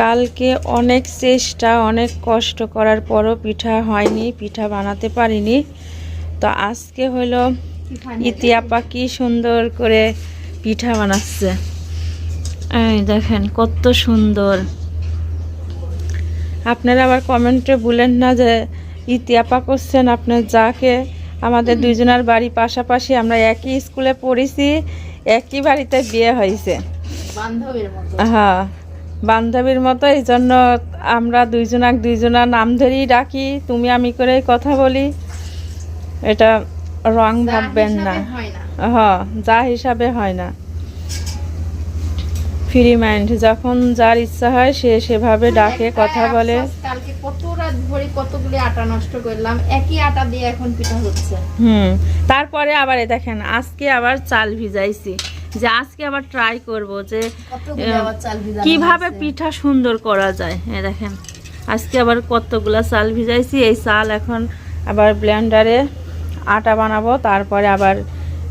কালকে অনেক চেষ্টা অনেক কষ্ট করার পরও পিঠা হয়নি পিঠা বানাতে পারিনি। তো আজকে হলো ইতিয়াপা কি সুন্দর করে পিঠা বানাচ্ছে। এই দেখেন কত সুন্দর। আপনারা আবার কমেন্টে বলেন না যে ইতিয়াপা করছেন আপনার যাকে আমাদের দুইজনের বাড়ি পাশাপাশি আমরা একই স্কুলে পড়েছি একই বাড়িতে বিয়ে হয়েছে। বান্ধবীর হ্যাঁ। বান্ধবীর মতো এই জন্য আমরা দুইজনাক দুইজনা নাম ধরেই ডাকি তুমি আমি করে কথা বলি। এটা রং ভাববেন না। হ্যাঁ যা হিসাবে হয় না। ফ্রি মাইন্ড যখন যার ইচ্ছা হয় সে সেভাবে ডাকে কথা বলে। আফসোস, কালকে কত রাত ধরে কতগুলি আটা নষ্ট করলাম একই আটা দিয়ে এখন পিঠা হচ্ছে। হুম তারপরে আবার দেখেন আজকে আবার চাল ভিজাইছি। যে আজকে আবার ট্রাই করব যে কীভাবে পিঠা সুন্দর করা যায়? এ দেখেন আজকে আবার কতগুলা চাল ভিজাইছি। এই চাল এখন আবার ব্লেন্ডারে আটা বানাবো তারপরে আবার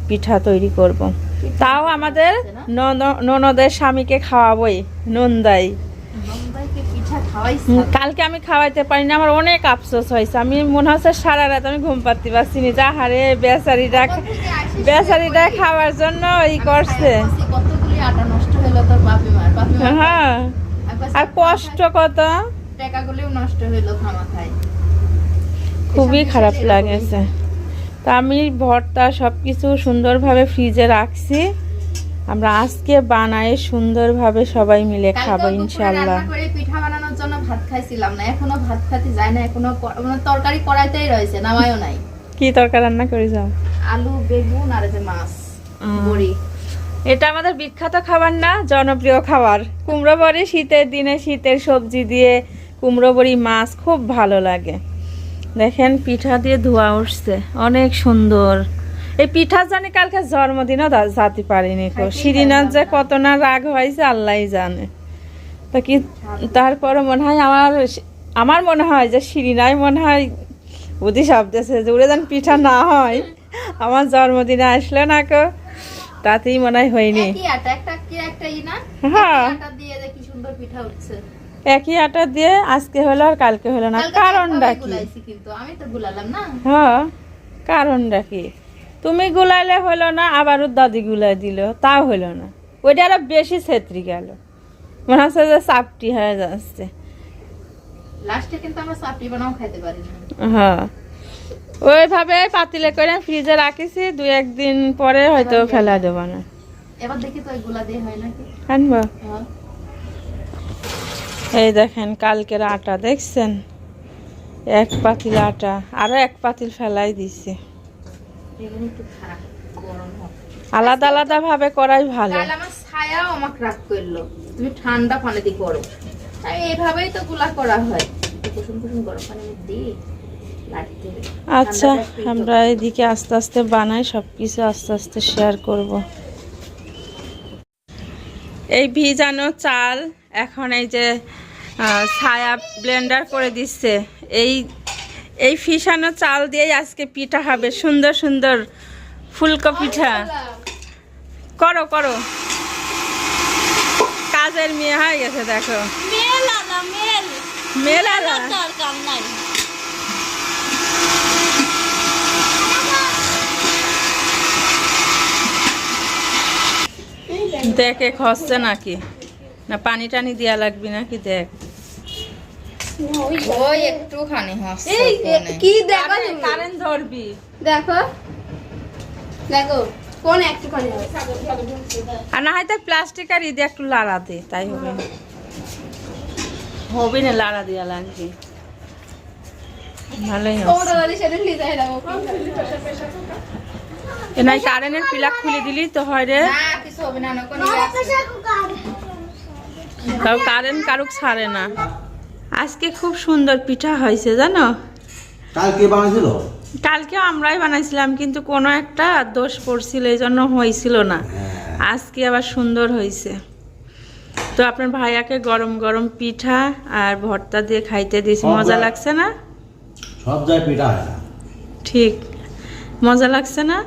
পিঠা তৈরি করব। তাও আমাদের নন- ননদের স্বামীকে খাওয়াবোই নন্দাই নন্দাইকে পিঠা খাওয়াইছে হুম, কালকে আমি খাওয়াইতে পারি না আমার অনেক আফসোস হয়েছে। আমি মনে হচ্ছে সারা রাত আমি ঘুম পাতে পারছি না। যা হারে বেচারিটা বেচারিটা খাওয়ার জন্য ই করছে। হ্যাঁ। আর কষ্ট কত? নষ্ট হইল খুবই খারাপ লাগেছে। তা আমি ভর্তা সব কিছু সুন্দরভাবে ফ্রিজে রাখছি। আমরা আজকে বানাই সুন্দরভাবে সবাই মিলে খাব ইনশাল্লাহ রান্না করে পিঠা বানানোর জন্য ভাত খাইছিলাম না এখনও ভাত খাতে যায় না এখনও মানে তরকারি কড়াইতেই রয়েছে নামায়ও নাই। কি তরকারি রান্না করে যাও আলু বেগুন আর যে মাছ বড়ি। এটা আমাদের বিখ্যাত খাবার না জনপ্রিয় খাবার। কুমড়ো বড়ি শীতের দিনে শীতের সবজি দিয়ে কুমড়ো বড়ি মাছ খুব ভালো লাগে। দেখেন পিঠা দিয়ে ধোয়া উঠছে অনেক সুন্দর। এই পিঠা জানি কালকে জন্মদিনও যেতে পারিনি খাইতেই শিরিনার যে কত না রাগ হয়েছে আল্লাহ জানে। তা কি তারপরে মনে হয় আমার আমার মনে হয় যে শিরিনাই মনে হয় বুদ্ধি ভাবতেছে যে উড়ে যেন পিঠা না হয়। আমার জন্মদিনে আসলে না কো তাতেই মনে হয় হয়নি। হ্যাঁ। একই আটা দিয়ে আজকে হলো আর কালকে হলো না। কারণটা কি? গুলাইছি কিন্তু আমি তো গুলালাম না। হ্যাঁ কারণটা কি? তুমি গুলাইলে হলো না আবার ওর দাদি গুলাই দিল তাও হলো না। ওইটা আরও বেশি ছেত্রি গেল। মনে হচ্ছে যে চাপটি হয়ে যাচ্ছে। লাস্টে কিন্তু আমরা চাপড়ি বানাও খাইতে পারি হ্যাঁ। ওইভাবে পাতিলে করে ফ্রিজে রাখিছি একদিন পরে হয়তো ফেলা দেবো না। এবার দেখি তো ওই দিয়ে হয় নাকি? আনব। এই দেখেন কালকের আটা দেখছেন? এক পাতিল আটা আরও এক পাতিল ফেলাই দিছে। আলাদা আলাদা ভাবে করাই ভালো। তাহলে আমার ছায়াও আমাকে রাগ করল। তুমি ঠান্ডা পানিতে করো আমি এইভাবেই তো গুলা করা হয়। কুসুম কুসুম গরম পানি আচ্ছা আমরা এদিকে আস্তে আস্তে বানাই সব কিছু আস্তে আস্তে শেয়ার করব। এই ভিজানো চাল এখন এই যে ছায়া ব্লেন্ডার করে দিচ্ছে। এই এই ফিসানো চাল দিয়েই আজকে পিঠা হবে। সুন্দর সুন্দর ফুলকো পিঠা করো করো। কাজের মেয়ে হয়ে গেছে দেখো। মেল দরকার নাই। দেখে খসছে নাকি? না পানি টানি দেওয়া লাগবে নাকি দেখ। ওই একটুখানি হাসছে কি দেখো কারেন্ট ধরবি। দেখো। দেখো। কোন একটুখানি আর না হয়তো প্লাস্টিক আর ঈদে একটু লাড়া দে তাই হবে। না হবে না লাড়া দেওয়া লাগবে। ভালোই নাই কারেন্টের পিলাক খুলে দিলি তো হয় রে। কারেন্ট কারুক ছাড়ে না। আজকে খুব সুন্দর পিঠা হয়েছে জানো? কাল কে বানাইছিল? কালকেও আমরাই বানাইছিলাম কিন্তু কোনো একটা দোষ পড়ছিল এই জন্য হয়েছিল না আজকে আবার সুন্দর হয়েছে তো আপনার ভাইয়াকে গরম গরম পিঠা আর ভর্তা দিয়ে খাইতে দিয়েছি। মজা লাগছে না? সব যায় পিঠা ঠিক। মজা লাগছে না?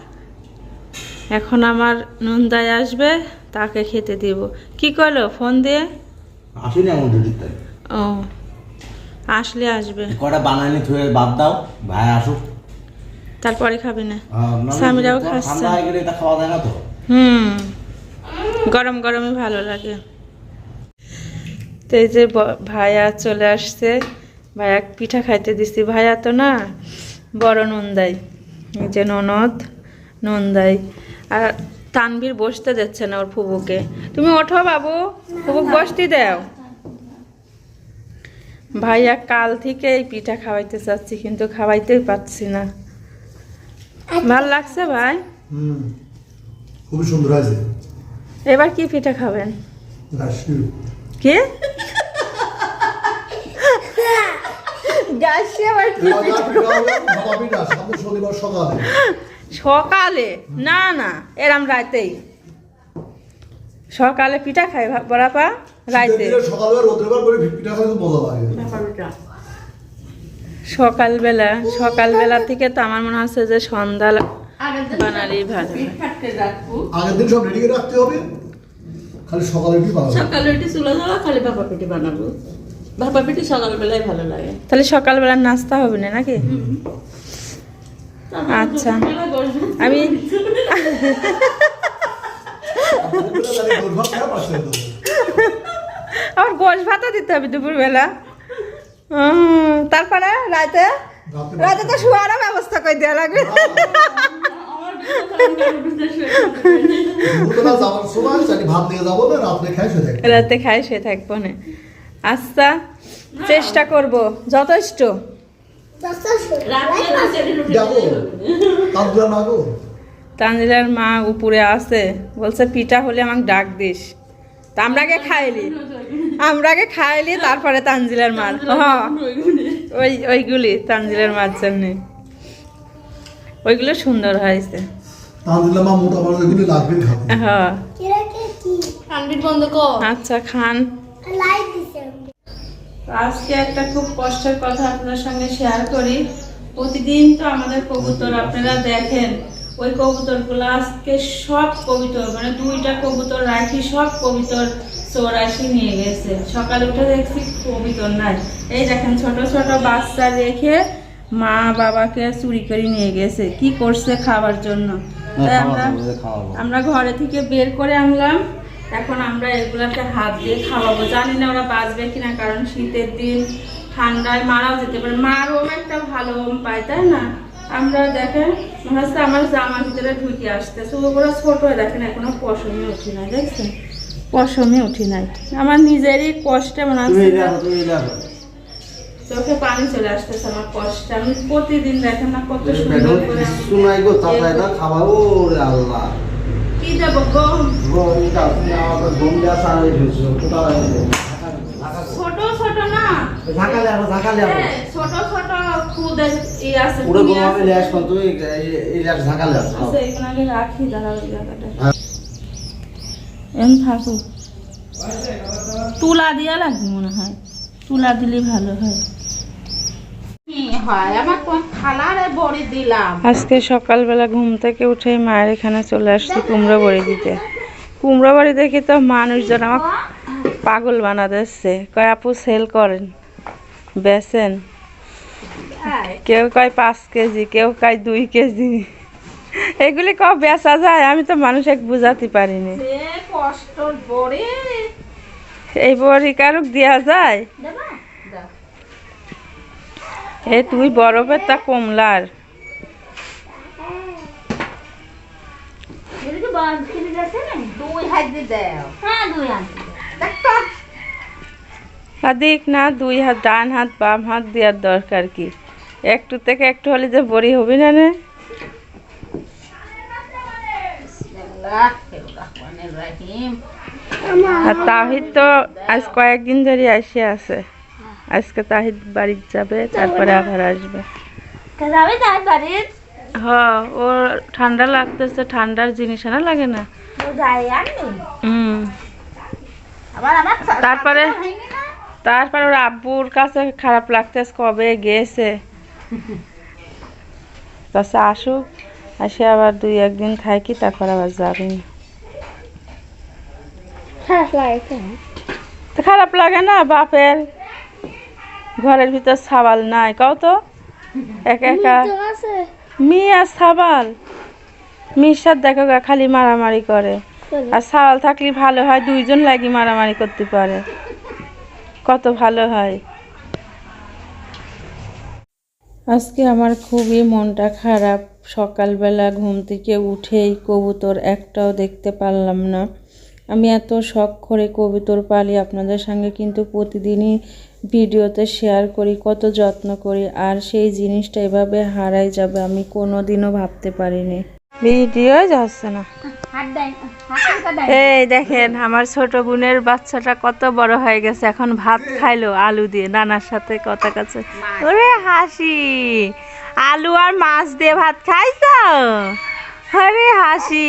এখন আমার নন্দায় আসবে তাকে খেতে দিব। কি করল? ফোন দিয়ে? আসেনি দুটির ও আসলে আসবে। কটা বানানি থুয়ে বাদ দাও ভাই আসুক। তারপরে খাবে না। স্বামীরাও খাচ্ছে। হুম। গরম গরমই ভালো লাগে। তো এই যে ভাইয়া চলে আসছে। ভাইয়া পিঠা খাইতে দিছি। ভাইয়া তো না বড় নন্দাই। এই যে ননদ নন্দাই। আর তানভীর বসতে যাচ্ছে না ওর ফুবুকে। তুমি ওঠো বাবু ফুবুক বসতে দাও। ভাইয়া কাল থেকে এই পিঠা খাওয়াইতে চাচ্ছি কিন্তু খাওয়াইতেই পারছি না। ভালো লাগছে ভাই? হুম খুবই সুন্দর আছে এবার কি পিঠা খাবেন? কে? সকালে। সকালে? না না এরাম রাতেই। সকালে পিঠা খাই বড়াপা? রাইতে শীতের দিনে সকালবেলা রোদ্রের বার করে পিঠা খেতে মজা লাগে। সকালবেলা সকালবেলা থেকে তো আমার মনে হচ্ছে যে সন্ধ্যা বানালেই ভালো। আগের দিন সব রেডি করে রাখতে হবে। খালি সকালে কি বানাবো। সকালে উঠে চুলা জ্বালা খালি ভাপা পিঠে বানাবো। ভাপা পিঠে সকালবেলায় ভালো লাগে। তাহলে সকালবেলা নাস্তা হবে না নাকি? আচ্ছা। আমি আমার গোশ ভাতা দিতে হবে দুপুরবেলা। তারপরে রাতে রাতে রাতে তো শোয়ারও ব্যবস্থা করে দেওয়া লাগবে রাত্রে খাই শুয়ে থাকব রাতে খাই সে থাকব না আচ্ছা চেষ্টা করব যথেষ্ট তানজিলার মা উপরে আছে বলছে পিঠা হলে আমাকে ডাক দিস তা আমরা আগে খাইলি। আমরা আগে খাইলি তারপরে তানজিলার মার। হ্যাঁ। ওই ওইগুলি তানজিলার মার জন্য। ওইগুলো সুন্দর হয়েছে। মা মোটা লাগবে হ্যাঁ। বন্ধ কর। আচ্ছা খান। আজকে একটা খুব কষ্টের কথা আপনার সঙ্গে শেয়ার করি। প্রতিদিন তো আমাদের কবুতর আপনারা দেখেন ওই কবুতরগুলো আজকে সব কবুতর মানে দুইটা কবুতর রাখি সব কবুতর চৌরাশি নিয়ে গেছে। সকালে উঠে দেখছি কবুতর নাই। এই দেখেন ছোট ছোট বাচ্চা রেখে মা বাবাকে চুরি করে নিয়ে গেছে। কি করছে খাবার জন্য? তাই আমরা আমরা ঘরে থেকে বের করে আনলাম। এখন আমরা এগুলাকে হাত দিয়ে খাওয়াবো। জানি না ওরা বাঁচবে কিনা কারণ শীতের দিন ঠান্ডায় মারাও যেতে পারে। মারও একটা ভালো পায় তাই না? আমরা দেখেন মনে হচ্ছে আমার জামার ভিতরে ঢুকে আসতেছে ওগুলো ছোট দেখেন এখনও পশমে উঠি নাই দেখছেন? পশমে উঠি নাই। আমার নিজেরই কষ্টে মনে হচ্ছে চোখে পানি চলে আসতেছে আমার কষ্ট। আমি প্রতিদিন দেখেন না কত সুন্দর করে শুনাই গো তারপরে এটা খাওয়াবো রে আল্লাহ। কি দেবো গো? এটা গম সারা ছোট ছোট না। হ্যাঁ, ছোট ছোট আছে পুরো গম আমি এই আচ্ছা, এগুলো আগে রাখি দাঁড়াও জায়গাটা। হ্যাঁ। এম থাকুক তুলা দিয়া লাগবে মনে হয়। তুলা দিলে ভালো হয়। হয়? আমার কোন খালারে বড়ি দিলাম। আজকে সকালবেলা ঘুম থেকে উঠে মায়ের এখানে চলে আসছি কুমড়ো বড়ি দিতে। কুমড়ো বড়ি দেখে তো মানুষজন আমার পাগল বানা দিচ্ছে। কয় আপু সেল করেন। বেচেন। কেউ কয় পাঁচ কেজি কেউ কয় দুই কেজি। এগুলি ক বেচা যায়? আমি তো মানুষকে বুঝাতে পারিনি। এই বড়ি কারুক দেওয়া যায়? এ তুই বরফের তা কমলার। আর দেখ না দুই হাত ডান হাত বাম হাত দেওয়ার দরকার কি? একটু থেকে একটু হলে যে বড়ি হবে না রে? তাহিদ তো আজ কয়েকদিন ধরে আসে আছে। আজকে তাহিদ বাড়ি যাবে, তারপরে আবার আসবে। যাবে তার হ ওর ঠান্ডা লাগতেছে, ঠান্ডার জিনিস না লাগে না। হুম। তারপরে তারপরে ওর আব্বুর কাছে খারাপ লাগতেছে কবে গেছে। কাছে আসুক আসে আবার দুই একদিন খাই কি তারপর আবার যাবেন খারাপ লাগে না বাপের। ঘরের ভিতর সাবাল নাই কও তো? একা একা। মেয়ে আর সাবাল মিশার দেখো গা খালি মারামারি করে। আর সাবাল থাকলে ভালো হয় দুইজন লাগি মারামারি করতে পারে। কত ভালো হয়। আজকে আমার খুবই মনটা খারাপ। সকালবেলা ঘুম থেকে উঠেই কবুতর একটাও দেখতে পারলাম না। আমি এত শখ করে কবুতর পালি, আপনাদের সঙ্গে কিন্তু প্রতিদিনই ভিডিওতে শেয়ার করি, কত যত্ন করি, আর সেই জিনিসটা এভাবে হারাই যাবে আমি কোনো দিনও ভাবতে পারিনি। না। এই দেখেন আমার ছোট বোনের বাচ্চাটা কত বড় হয়ে গেছে। এখন ভাত খাইলো আলু দিয়ে নানার সাথে কথা কাছে। ওরে হাসি আলু আর মাছ দিয়ে ভাত খাইছ? আরে হাসি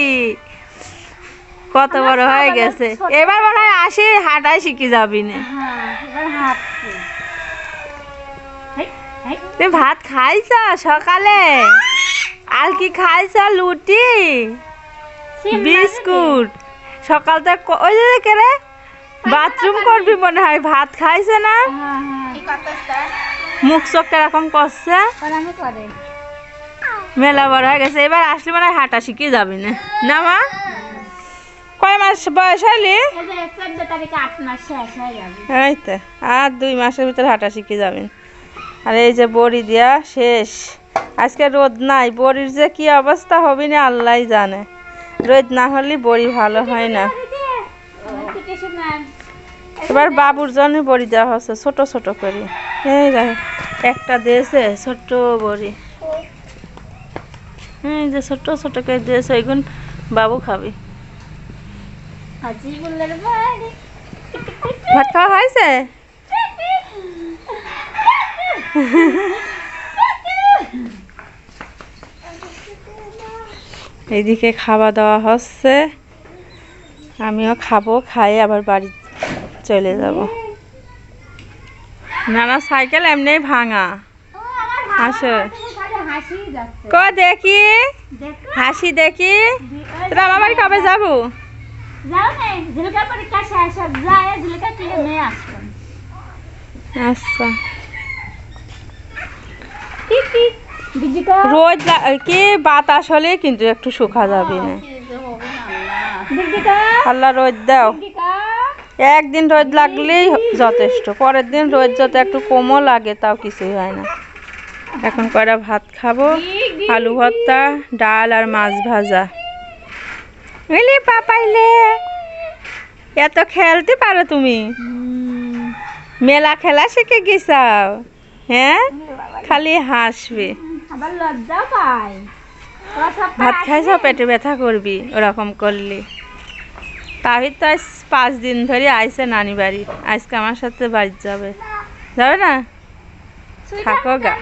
কত বড় হয়ে গেছে। এবার মনে হয় আসি হাঁটাই শিখে যাবি না। হ্যাঁ তুই ভাত খাইছ সকালে? আর কি খাইছ লুটি? বিস্কুট। সকাল থেকে ক- ওই যে কে রে বাথরুম করবি মনে হয় ভাত খাইছে না? হ্যাঁ হ্যাঁ। মুখ চোখ এরকম করছে? করে। মেলা বড় হয়ে গেছে এবার আসলে মানে হাঁটা শিখে যাবি না। না মা? কয় মাস বয়স হলি? হয়ে এই তো আর দুই মাসের ভিতরে হাঁটা শিখে যাবেন আর এই যে বড়ি দিয়া শেষ। আজকে রোদ নাই, বড়ির যে কি অবস্থা হবে না আল্লাহ জানে। রোদ না হলে বড়ি ভালো হয় না। এবার বাবুর জন্য বড়ি দেওয়া হচ্ছে, ছোট ছোট করে। এই একটা দিয়েছে ছোট বড়ি। এই যে ছোট ছোট করে দিয়েছে, ওইগুন বাবু খাবি। ভাত খাওয়া হয়েছে? এইদিকে খাওয়া দাওয়া হচ্ছে। আমিও খাব খাই আবার বাড়ি চলে যাব। নানা সাইকেল এমনি ভাঙা। আসো। ক দেখি। হাসি দেখি। তোরা আমার বাড়ি কবে যাব? যাও নেই ঝিলকা পরীক্ষা শেষ হোক যায় ঝিলকা তুলে নিয়ে আসবেন আচ্ছা রোদ কি বাতাস হলে কিন্তু একটু শুকা যাবে না। আল্লাহ রোদ দাও। একদিন রোদ লাগলেই যথেষ্ট পরের দিন রোদ যত একটু কমও লাগে তাও কিছুই হয় না। এখন কয়টা ভাত খাব? আলু ভর্তা ডাল আর মাছ ভাজা। বুঝলি পাপাইলে এত খেলতে পারো তুমি। মেলা খেলা শিখে গেছাও। হ্যাঁ? খালি হাসবে। আবার লজ্জা ভাত খাইছো পেটে ব্যথা করবি ওরকম করলে। তাই তো আজ পাঁচ দিন ধরে আইসে নানি বাড়ি। আজকে আমার সাথে বাড়ি যাবে। যাবে না? থাকো গা।